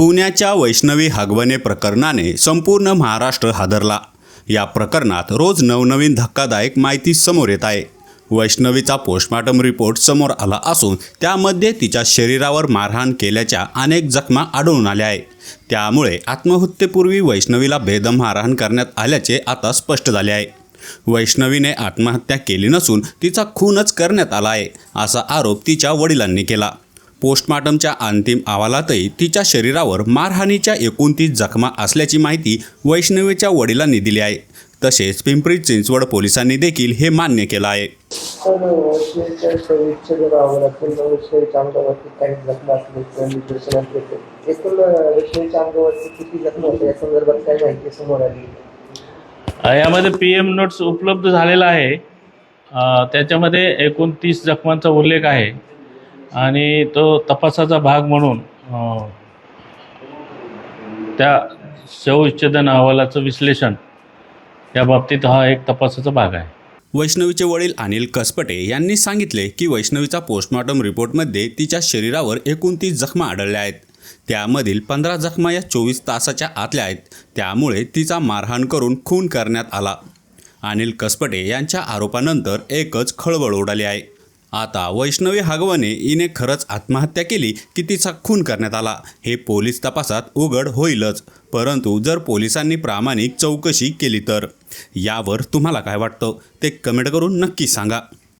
पुण्याच्या वैष्णवी हगवणे प्रकरणाने संपूर्ण महाराष्ट्र हादरला. या प्रकरणात रोज नवनवीन धक्कादायक माहिती समोर येत आहे. वैष्णवीचा पोस्टमॉर्टम रिपोर्ट समोर आला असून त्यामध्ये तिच्या शरीरावर मारहाण केल्याच्या अनेक जखमा आढळून आल्या आहे त्यामुळे आत्महत्येपूर्वी वैष्णवीला बेदम मारहाण करण्यात आल्याचे आता स्पष्ट झाले आहे. वैष्णवीने आत्महत्या केली नसून तिचा खूनच करण्यात आला आहे असा आरोप तिच्या वडिलांनी केला. पोस्टमॉर्टमच्या अंतिम अहवालातही तिच्या शरीरावर मारहाणीच्या एकोणतीस जखमा असल्याची माहिती वैष्णवीच्या वडिलांनी दिली आहे. तसेच पिंपरी चिंचवड पोलिसांनी देखील हे मान्य केलं आहे. यामध्ये पी एम नोट्स उपलब्ध झालेला आहे. त्याच्यामध्ये एकोणतीस जखमांचा उल्लेख आहे. आणि तो तपासाचा भाग म्हणून त्या शवविच्छेदन अहवालाचं विश्लेषण या बाबतीत हा एक तपासाचा भाग आहे. वैष्णवीचे वडील अनिल कसपटे यांनी सांगितले की वैष्णवीचा पोस्टमॉर्टम रिपोर्टमध्ये तिच्या शरीरावर एकोणतीस जखमा आढळल्या आहेत. त्यामधील पंधरा जखमा या चोवीस तासाच्या आतल्या आहेत. त्यामुळे तिचा मारहाण करून खून करण्यात आला. अनिल कसपटे यांच्या आरोपानंतर एकच खळबळ उडाली आहे. आता वैष्णवी हागवाने हिने खरंच आत्महत्या केली की तिचा खून करण्यात आला. हे पोलीस तपासात उघड होईलच. परंतु जर पोलिसांनी प्रामाणिक चौकशी केली तर? यावर तुम्हाला काय वाटतं? ते कमेंट करून नक्की सांगा.